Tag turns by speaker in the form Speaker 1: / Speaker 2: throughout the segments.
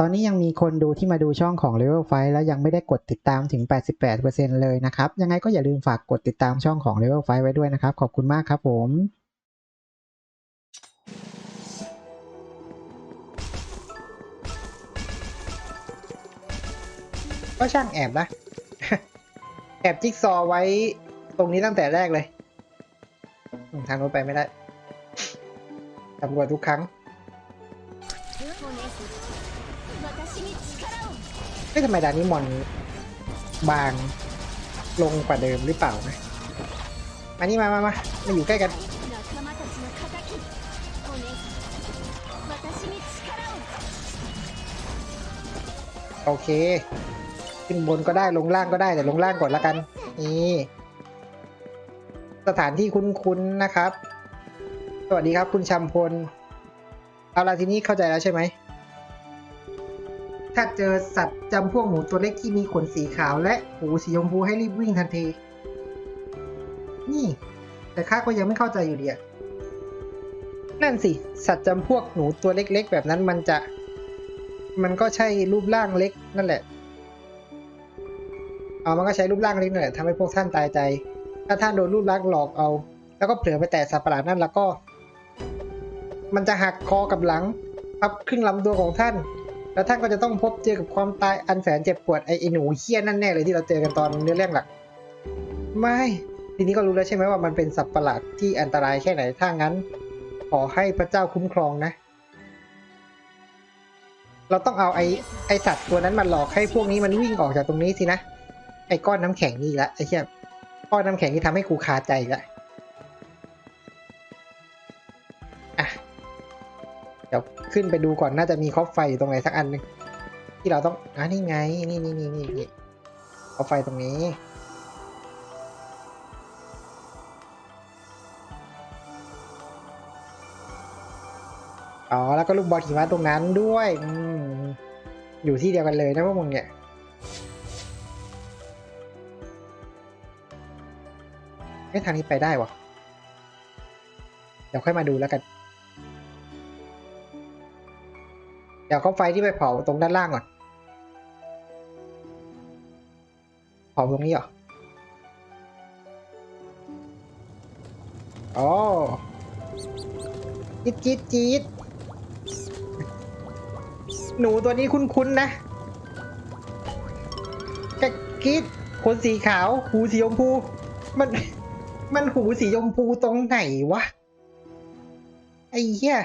Speaker 1: ตอนนี้ยังมีคนดูที่มาดูช่องของ Level 5แล้วยังไม่ได้กดติดตามถึง 88%เลยนะครับ ยังไงก็อย่าลืมฝากกดติดตามช่องของ Level 5ไว้ด้วยนะครับ ขอบคุณมากครับผมก็ช่างแอบนะ แอบจิ๊กซอไว้ตรงนี้ตั้งแต่แรกเลย ทางรถไปไม่ได้ตำรวจทุกครั้ง ไม่ทำไมดานิมอนบางลงกว่าเดิมหรือเปล่านะมานี่มามามามาอยู่ใกล้กันโอเค ขึ้นบนก็ได้ลงล่างก็ได้แต่ลงล่างก่อนละกัน นี่ สถานที่คุ้นๆนะครับ สวัสดีครับคุณชัมพล เอาละทีนี้เข้าใจแล้วใช่ไหม ถ้าเจอสัตว์จำพวกหมูตัวเล็กที่มีขนสีขาวและหูสีชมพูให้รีบวิ่งทันที นี่ แต่ข้าก็ยังไม่เข้าใจอยู่ดีอะนั่นสิ สัตว์จำพวกหนูตัวเล็กๆ แบบนั้นมันจะ มันก็ใช่รูปร่างเล็กนั่นแหละ เอามันก็ใช้รูปร่างเล็กนั่นแหละทำให้พวกท่านตายใจ ถ้าท่านโดนรูปร่างหลอกเอา แล้วก็เผลอไปแตะสัตว์ประหลาดนั่นแล้วก็ มันจะหักคอกับหลังพับครึ่งลำตัวของท่าน แล้วท่านก็จะต้องพบเจอกับความตายอันแสนเจ็บปวดไอ้ไอ้หนูเฮี้ยนั่นแน่เลยที่เราเจอกันตอนเนื้อเรื่องหลัก ไม่ทีนี้ก็รู้แล้วใช่ไหมว่ามันเป็นสัตว์ประหลาดที่อันตรายแค่ไหนถ้างั้น ขอให้พระเจ้าคุ้มครองนะ เราต้องเอาไอ้ไอสัตว์ตัวนั้นมาหลอกให้พวกนี้มันวิ่งออกจากตรงนี้สินะไอ้ก้อนน้ำแข็งนี่อีกละไอ้เชี่ยก้อนน้ำแข็งที่ทำให้กูคาใจละ เดี๋ยวขึ้นไปดูก่อนน่าจะมีคอฟไฟอยู่ตรงไหนสักอันหนึ่งที่เราต้องอะนี่ไง นี่นี่นี่นี่นี่คอฟไฟตรงนี้อ๋อแล้วก็ลูกบอลหิมะตรงนั้นด้วยอืมอยู่ที่เดียวกันเลยนะพวกมึงเนี่ยเอ๊ะทางนี้ไปได้วะเดี๋ยวค่อยมาดูแล้วกัน เดี๋ยวเขาไฟที่ไปเผาตรงด้านล่างก่อน เผาตรงนี้เหรอ อ๋อจี๊ดจี๊ดจี๊ดหนูตัวนี้คุ้นๆนะกะกีดขนสีขาว หูสีชมพู มัน มันหูสีชมพูตรงไหนวะ ไอ้เหี้ย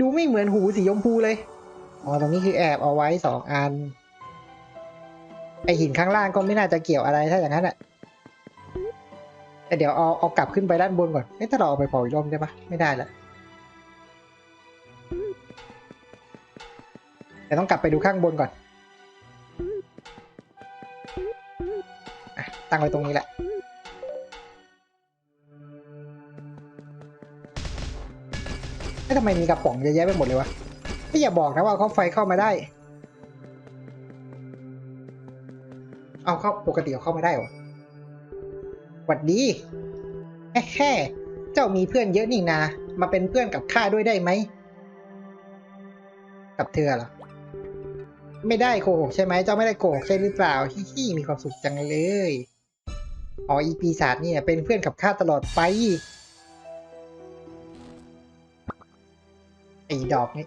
Speaker 1: ดูไม่เหมือนหูสีชมพูเลย อ๋อตรงนี้คือแอบเอาไว้สองอัน ไอหินข้างล่างก็ไม่น่าจะเกี่ยวอะไรถ้าอย่างนั้นอะแต่เดี๋ยวเอาเอากลับขึ้นไปด้านบนก่อนเอ๊ะถ้าเราเอาไปเผาอีกรอบได้ปะไม่ได้ละแต่ต้องกลับไปดูข้างบนก่อนอตั้งไว้ตรงนี้แหละเอ๊ะทำไมมีกระป๋องเยอะแยะไปหมดเลยวะ ไม่อย่าบอกนะว่าเขาไฟเข้ามาได้ เอาเข้าปกติเอาเข้ามาได้หรอหวัดดีแค่แค่เจ้ามีเพื่อนเยอะนี่นา มาเป็นเพื่อนกับข้าด้วยได้ไหม กับเธอเหรอ ไม่ได้โกหกใช่ไหม เจ้าไม่ได้โกหกใช่หรือเปล่าฮิฮิมีความสุขจังเลยอ๋ออีปีศาจเนี่ยเป็นเพื่อนกับข้าตลอดไปไอ้ดอกนี่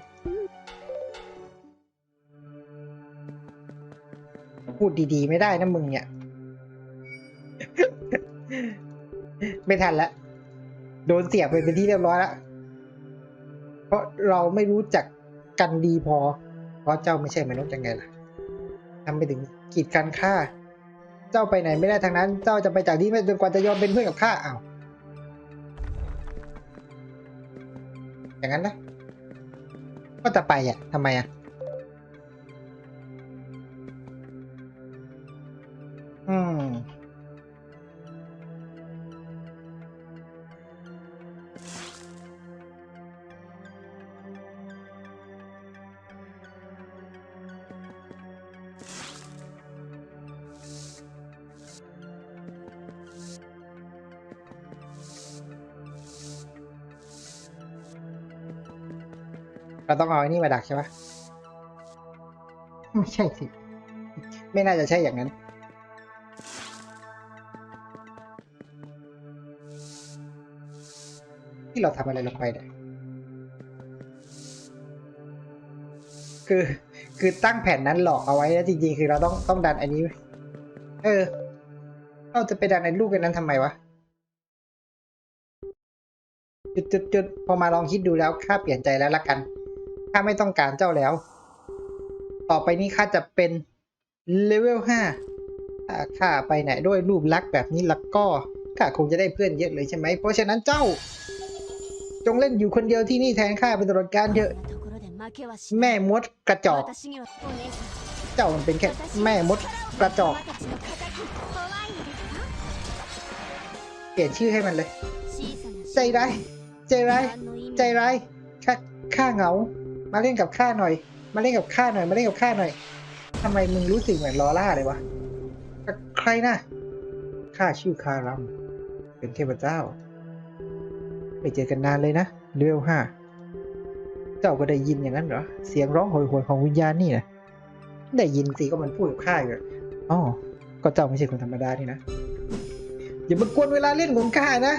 Speaker 1: พูดดีๆ ไม่ได้นะมึงเนี่ย ไม่ทันแล้วโดนเสียบไปเป็นที่เรียบร้อยแล้วเพราะเราไม่รู้จักกันดีพอ เพราะเจ้าไม่ใช่มนุษย์ยังไงล่ะทำไปถึงกีดกันฆ่า เจ้าไปไหนไม่ได้ทางนั้น เจ้าจะไปจากที่ไม่จนกว่าจะยอมเป็นเพื่อนกับข้าอ้าวอย่างนั้นนะก็จะไปอะทำไมอะ เราต้องเอาไอ้นี่มาดักใช่ปะไม่ใช่สิ ไม่น่าจะใช่อย่างนั้น ที่เราทำอะไรลงไปเนี่ยคือ คือตั้งแผ่นนั้นหลอกเอาไว้แล้วจริงๆ คือเราต้องต้องดันอันนี้ เออเราจะไปดันไอ้ลูกอันนั้นทำไมวะจุดจุดจุดพอมาลองคิดดูแล้วข้าเปลี่ยนใจแล้วละกัน ข้าไม่ต้องการเจ้าแล้ว ต่อไปนี้ข้าจะเป็นเลเวลห้าข้าไปไหนด้วยรูปลักษ์แบบนี้แล้วก็ข้าคงจะได้เพื่อนเยอะเลยใช่ไหม เพราะฉะนั้นเจ้า จงเล่นอยู่คนเดียวที่นี่แทนข้าเป็นตลอดการเถอะ แม่มดกระจอก เจ้ามันเป็นแค่แม่มดกระจอก เปลี่ยนชื่อให้มันเลย ใจร้ายใจร้ายใจร้ายข้าข้าเหงา มาเล่นกับข้าหน่อย มาเล่นกับข้าหน่อย มาเล่นกับข้าหน่อยทำไมมึงรู้สึกเหมือนลอร่าเลยวะ ใครนะข้าชื่อคารัม เป็นเทพเจ้า ไม่เจอกันนานเลยนะเลเวลห้า เจ้าก็ได้ยินอย่างนั้นเหรอ เสียงร้องโหยหวนของวิญญาณนี่นะได้ยินสิก็มันพูดกับข้าอยู่อ๋อ ก็เจ้าไม่ใช่คนธรรมดานี่นะ อย่ามากวนเวลาเล่นของข้านะ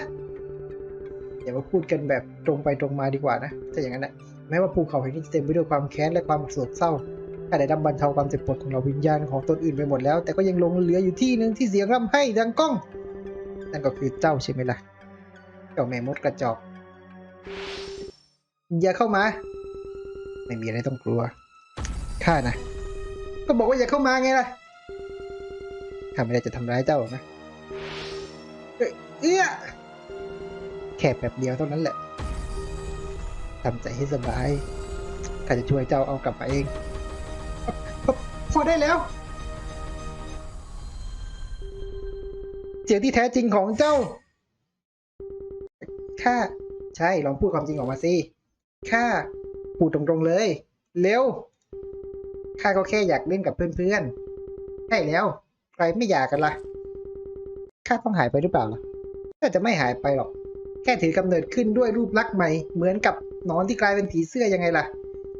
Speaker 1: อย่ามาพูดกันแบบตรงไปตรงมาดีกว่านะ ถ้าอย่างนั้นนะ แม้ว่าภูเขาแห่งนี้จะเต็มไปด้วยความแค้นและความโศกเศร้าข้าได้ดับบรรเทาความเจ็บปวดของเราวิญญาณของตนอื่นไปหมดแล้ว แต่ก็ยังลงเหลืออยู่ที่หนึ่งที่เสียงร่ำไห้ดังก้อง นั่นก็คือเจ้าใช่ไหมล่ะ เจ้าแม่มดกระจอก อย่าเข้ามา ไม่มีอะไรต้องกลัว ข้านะ ก็บอกว่าอย่าเข้ามาไงล่ะ ข้าไม่ได้จะทำร้ายเจ้าหรอกนะเอ้ยเอื้อแค่แบบเดียวเท่านั้นแหละ ทำใจให้สบายข้าจะช่วยเจ้าเอากลับมาเอง พอได้แล้ว เสียงที่แท้จริงของเจ้าข้าใช่ลองพูดความจริงออกมาสิข้าพูดตรงๆเลย เร็วข้าก็แค่อยากเล่นกับเพื่อนๆใช่แล้ว ใครไม่อยากกันล่ะข้าต้องหายไปหรือเปล่าล่ะน่าจะไม่หายไปหรอก แค่ถือกำเนิดขึ้นด้วยรูปลักษณ์ใหม่เหมือนกับ นอนที่กลายเป็นผีเสื้อยังไงล่ะ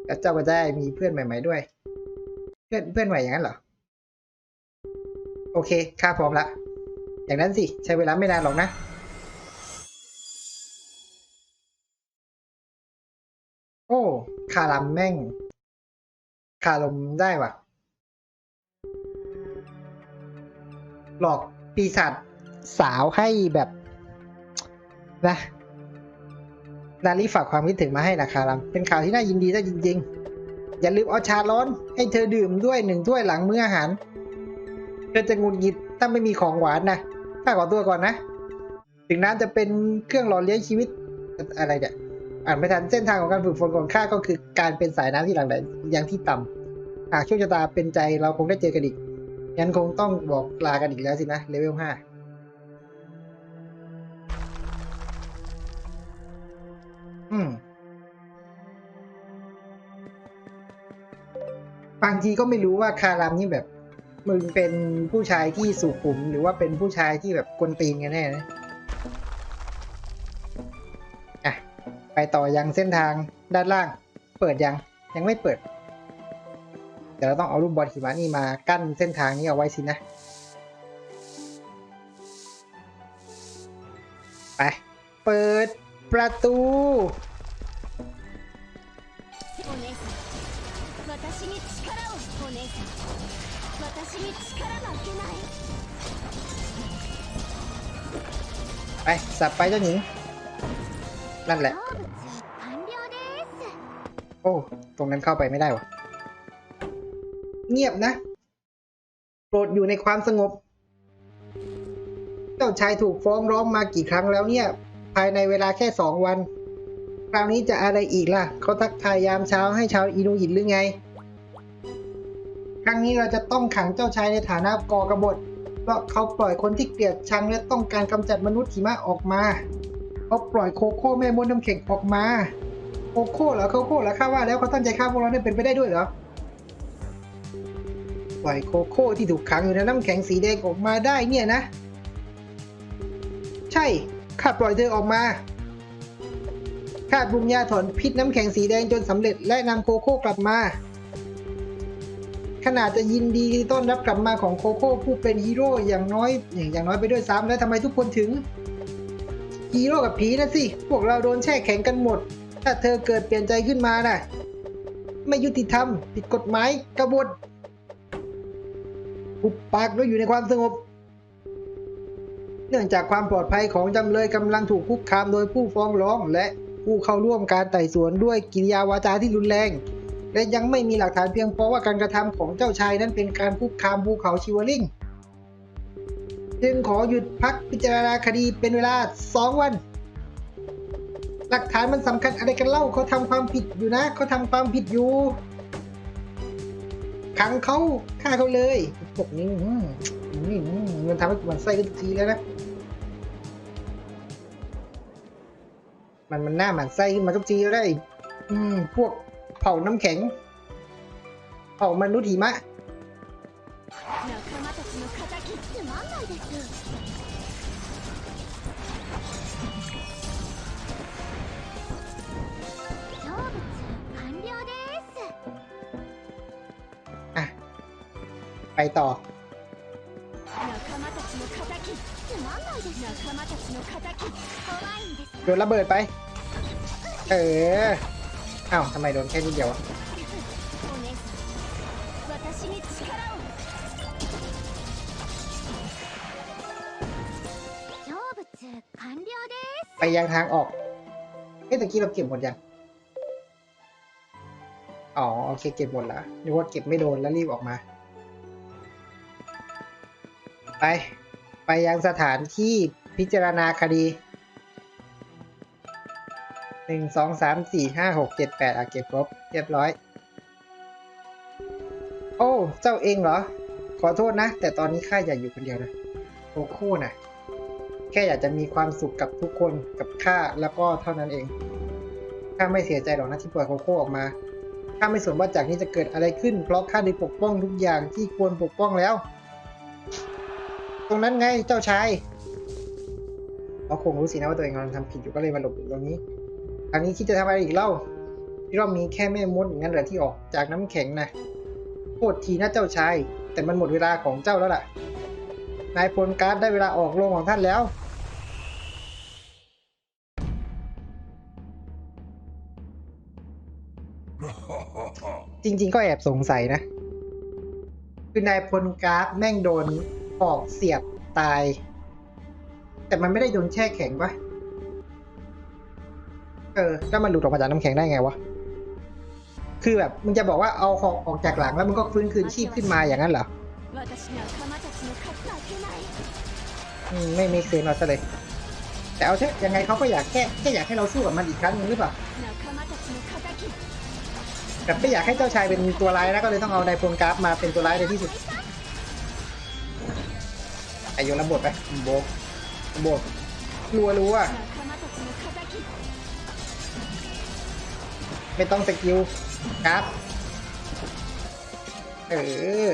Speaker 1: แล้วเจ้าก็ได้มีเพื่อนใหม่ ๆด้วย เพื่อนเพื่อนใหม่อย่างนั้นเหรอ โอเคข้าพร้อมละ อย่างนั้นสิ ใช้เวลาไม่นานหรอกนะโอ้คารัมแม่ง คารมได้ว่ะหลอกปีศาจสาวให้แบบนะ นารีฝากความคิดถึงมาให้นะคารัมเป็นข่าวที่น่ายินดีซะจริง ๆ อย่าลืมเอาชาร้อนให้เธอดื่มด้วยหนึ่งถ้วยหลังมื้ออาหาร เธอจะงุดหงิดถ้าไม่มีของหวานนะข้าขอตัวก่อนนะ ถึงน้ำจะเป็นเครื่องหล่อเลี้ยงชีวิตอะไรเนี่ยอ่านไม่ทันเส้นทางของการฝึกฝนของข้าก็คือการเป็นสายน้ำที่หลั่งไหลยังที่ต่ำหากโชคชะตาเป็นใจเราคงได้เจอกันอีกงั้นคงต้องบอกลากันอีกแล้วสินะเลเวลห้า อืมบางทีก็ไม่รู้ว่าคารามนี่แบบ มึงเป็นผู้ชายที่สุขุม หรือว่าเป็นผู้ชายที่แบบกวนตีนกันแน่นะอะไปต่อยังเส้นทางด้านล่าง เปิดยังยังไม่เปิดเดี๋ยวเราต้องเอารูปบอลหิมะนี่มากั้นเส้นทางนี้เอาไว้สินะ ไป เปิดประตู
Speaker 2: お姉さん私に力をお姉さん私に力負けない
Speaker 1: ไป สับไปเจ้าหญิง นั่นแหละ
Speaker 2: 好物完了です
Speaker 1: โอ้ ตรงนั้นเข้าไปไม่ได้วะเงียบนะ โปรดอยู่ในความสงบ เจ้าชายถูกฟ้องร้องมากี่ครั้งแล้วเนี่ย ภายในเวลาแค่สองวัน คราวนี้จะอะไรอีกล่ะ เขาทักทายยามเช้าให้ชาวอินูอิตหรือไง ครั้งนี้เราจะต้องขังเจ้าชายในฐานะก่อกบฏ เพราะเขาปล่อยคนที่เกลียดชังและต้องการกำจัดมนุษย์หิมะออกมา เขาปล่อยโคโค่แม่มดน้ำแข็งออกมา โคโค่เหรอโคโค่เหรอข้าว่าแล้วเขาตั้งใจฆ่าพวกเราเนี่ยเป็นไปได้ด้วยเหรอ ปล่อยโคโค่ที่ถูกขังอยู่ในน้ำแข็งสีแดงออกมาได้เนี่ยนะ ใช่ข้าปล่อยเธอออกมา ข้าปรุงยาถอนพิษน้ำแข็งสีแดงจนสำเร็จและนำโคโค่กลับมา ขนาดจะยินดีต้อนรับกลับมาของโคโค่ผู้เป็นฮีโร่อย่างน้อยอย่างอย่างน้อยไปด้วยซ้ำแล้วทำไมทุกคนถึงฮีโร่กับผีนะสิ พวกเราโดนแช่แข็งกันหมด ถ้าเธอเกิดเปลี่ยนใจขึ้นมาน่ะ ไม่ยุติธรรมผิดกฎหมายกบฏปุบปากแล้วอยู่ในความสงบ เนื่องจากความปลอดภัยของจำเลยกำลังถูกคุกคามโดยผู้ฟ้องร้องและ ผู้เข้าร่วมการไต่สวนด้วยกิริยาวาจาที่รุนแรง และยังไม่มีหลักฐานเพียงพอว่าการกระทำของเจ้าชายนั้นเป็นการคุกคามภูเขาชิวลิงจึงขอหยุดพักพิจารณาคดีเป็นเวลา 2 วัน หลักฐานมันสำคัญอะไรกันเล่าเขาทำความผิดอยู่นะเขาทำความผิดอยู่ขังเขาฆ่าเขาเลยพวกนี่มันทำให้มันไส้กันทีแล้วนะ มันมันหน้าหมันไส้ขึ้นมาทุกทีแล้วได้ อืม พวกเผ่าน้ำแข็ง เผ่ามนุษย์หิมะ
Speaker 2: 仲間たちの敵つまんないです成仏完了です
Speaker 1: อ่ะ ไปต่อ
Speaker 2: 仲間たちの敵つまんないです仲間たちの敵怖いんです
Speaker 1: โดนระเบิดไป เอออ้าวทำไมโดนแค่นิดเดียวไปยังทางออกเฮ้ยตะกี้เราเก็บหมดยัง อ๋อโอเคเก็บหมดละนึกว่าเก็บไม่โดนแล้วรีบออกมา ไป ไปยังสถานที่พิจารณาคดี หนึ่งสองสามสี่ห้าหกเจ็ดแปดอะเก็บครบเรียบร้อย โอ้เจ้าเองเหรอ ขอโทษนะ แต่ตอนนี้ข้าอยากอยู่คนเดียวนะโคโค่น่ะแค่อยากจะมีความสุขกับทุกคนกับข้าแล้วก็เท่านั้นเองข้าไม่เสียใจหรอกนะที่ปล่อยโคโค่ออกมาข้าไม่สนว่าจากนี้จะเกิดอะไรขึ้น เพราะข้าได้ปกป้องทุกอย่างที่ควรปกป้องแล้ว ตรงนั้นไงเจ้าชายเขาคงรู้สินะว่าตัวเองกำลังทำผิดอยู่ก็เลยมาหลบอยู่ตรงนี้ ครั้งนี้คิดจะทำอะไรอีกเล่าที่เรามีแค่แม่มดอย่างนั้นเหรอที่ออกจากน้ำแข็งนะโทษทีนะเจ้าชาย แต่มันหมดเวลาของเจ้าแล้วล่ะ นายพลการ์ดได้เวลาออกโรงของท่านแล้วจริง ๆ ก็แอบสงสัยนะ คือนายพลการ์ดแม่งโดนออกเสียบตาย แต่มันไม่ได้โดนแช่แข็งปะ เออแล้ามันหลุดออกมาจากน้ำแข็งได้ไงวะ คือแบบมันจะบอกว่าเอาหอกออกจากหลังแล้วมันก็ฟื้นคืนชีพขึ้นมาอย่างนั้นเหรอไม่ไม่เซนเอาซะเลย แต่เอาเถอะยังไงเขาก็อยากแค่แค่อยากให้เราสู้กับมันอีกครั้งนึงหรือเปล่าแต่ไม่อยากให้เจ้าชายเป็นตัวร้ายนะก็เลยต้องเอาไดโฟนกราฟมาเป็นตัวร้ายในที่สุดอายุระบบไปโบกโบกรัวรัว ไม่ต้องสกิลครับ เออ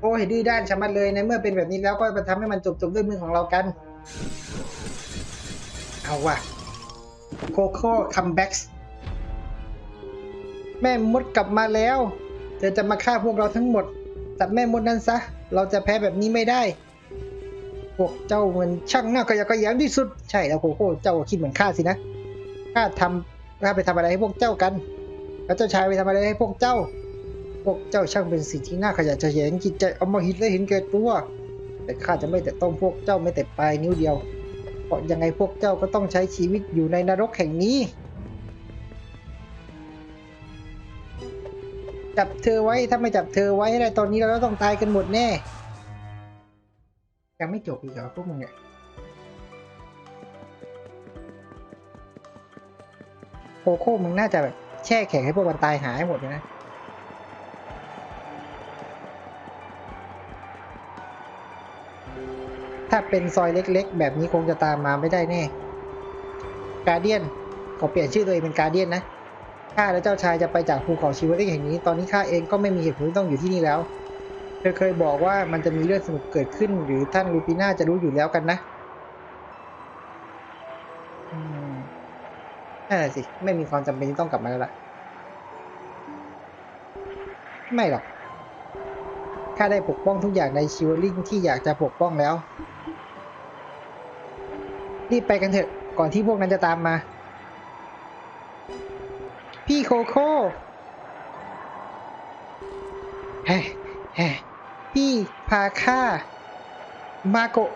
Speaker 1: โอ้ยดื้อด้านชะมัดเลยในเมื่อเป็นแบบนี้แล้วก็มาทำให้มันจบจบด้วยมือของเรากัน เอาว่ะโคโค่คัมแบ็กแม่มดกลับมาแล้ว เธอจะมาฆ่าพวกเราทั้งหมด จับแม่มดนั้นซะ เราจะแพ้แบบนี้ไม่ได้ พวกเจ้ามันช่างหน้าขยะแขยงที่สุด ใช่แล้วโคโค่เจ้าคิดเหมือนข้าสินะข้าทำข้าไปทำอะไรให้พวกเจ้ากันแล้วเจ้าชายไปทำอะไรให้พวกเจ้า พวกเจ้าช่างเป็นสิ่งที่น่าขยะแขยงจิตใจเอามาหิดและเห็นแก่ตัว แต่ข้าจะไม่แต่ต้องพวกเจ้าไม่แต่ปลายนิ้วเดียวเพราะยังไงพวกเจ้าก็ต้องใช้ชีวิตอยู่ในนรกแห่งนี้จับเธอไว้ถ้าไม่จับเธอไว้ให้ได้ตอนนี้เราก็ต้องตายกันหมดแน่ ยังไม่จบอีกเหรอพวกมึงเนี่ยโคโค่มึงน่าจะแบบแช่แข็งให้พวกมันตายหายหมดเลยนะถ้าเป็นซอยเล็กๆ แบบนี้คงจะตามมาไม่ได้แน่กาเดียนขอเปลี่ยนชื่อตัวเองเป็นกาเดียนนะข้าและเจ้าชายจะไปจากภูเขาชิวริกแห่งนี้ ตอนนี้ข้าเองก็ไม่มีเหตุผลที่ต้องอยู่ที่นี่แล้ว เธอเคยบอกว่ามันจะมีเรื่องสนุกเกิดขึ้น หรือท่านลูปิน่าจะรู้อยู่แล้วกันนะนั่นแหละสิ ไม่มีความจำเป็นที่ต้องกลับมาแล้วล่ะ ไม่หรอก ข้าได้ปกป้องทุกอย่างในชิวลิงที่อยากจะปกป้องแล้ว รีบไปกันเถอะ ก่อนที่พวกนั้นจะตามมา พี่โคโค่แฮ่แฮ่ พี่พาข้ามาโกะ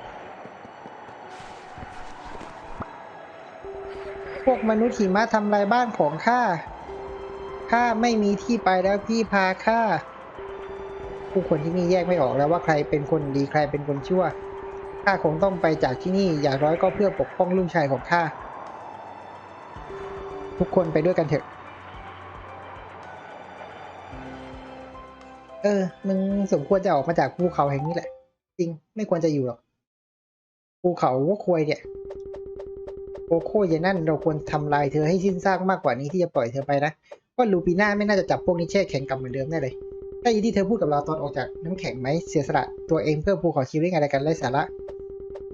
Speaker 1: พวกมนุษย์หิมะทำลายบ้านของข้า ข้าไม่มีที่ไปแล้วพี่พาข้า ผู้คนที่นี่แยกไม่ออกแล้วว่าใครเป็นคนดีใครเป็นคนชั่ว ข้าคงต้องไปจากที่นี่อย่างน้อยก็เพื่อปกป้องลูกชายของข้า ทุกคนไปด้วยกันเถอะ เออ มึงสมควรจะออกมาจากภูเขาแห่งนี้แหละ จริง ไม่ควรจะอยู่หรอก ภูเขาว่าควยเนี่ยโอโค่ยายนั่นเราควรทำลายเธอให้สิ้นซากมากกว่านี้ที่จะปล่อยเธอไปนะว่าลูปีน่าไม่น่าจะจับพวกนี้แช่แข็งกลับเหมือนเดิมแน่เลยได้ยินที่เธอพูดกับเราตอนออกจากน้ำแข็งไหมเสียสละตัวเองเพื่อภูเขาชีวิตอะไรกันไร้สาระ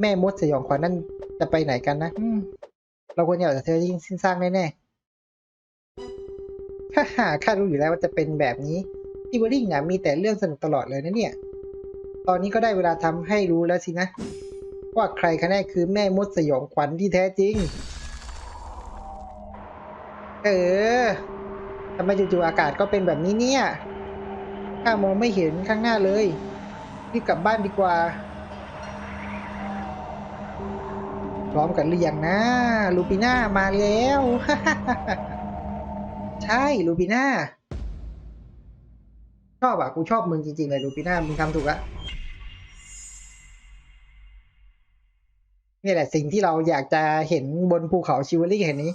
Speaker 1: แม่มดสยองขวัญนั่นจะไปไหนกันนะอืมเราควรจะออกจากเธอยิ่งสิ้นซากแน่ๆฮ่าฮ่าข้ารู้อยู่แล้วว่าจะเป็นแบบนี้ อีเวอริงนะมีแต่เรื่องสนุกตลอดเลยนะเนี่ย ตอนนี้ก็ได้เวลาทำให้รู้แล้วสินะ ว่าใครกันแน่คือแม่มดสยองขวัญที่แท้จริง เออทำไมจู่ๆอากาศก็เป็นแบบนี้เนี่ย ข้ามองไม่เห็นข้างหน้าเลย รีบกลับบ้านดีกว่า พร้อมกันหรือยังนะ ลูปิน่ามาแล้ว ใช่ ลูปิน่า ชอบอะกูชอบมึงจริงๆเลยดูปีหน้ามึงทำถูกอะนี่แหละสิ่งที่เราอยากจะเห็นบนภูเขาชิวลี่เห็นนี้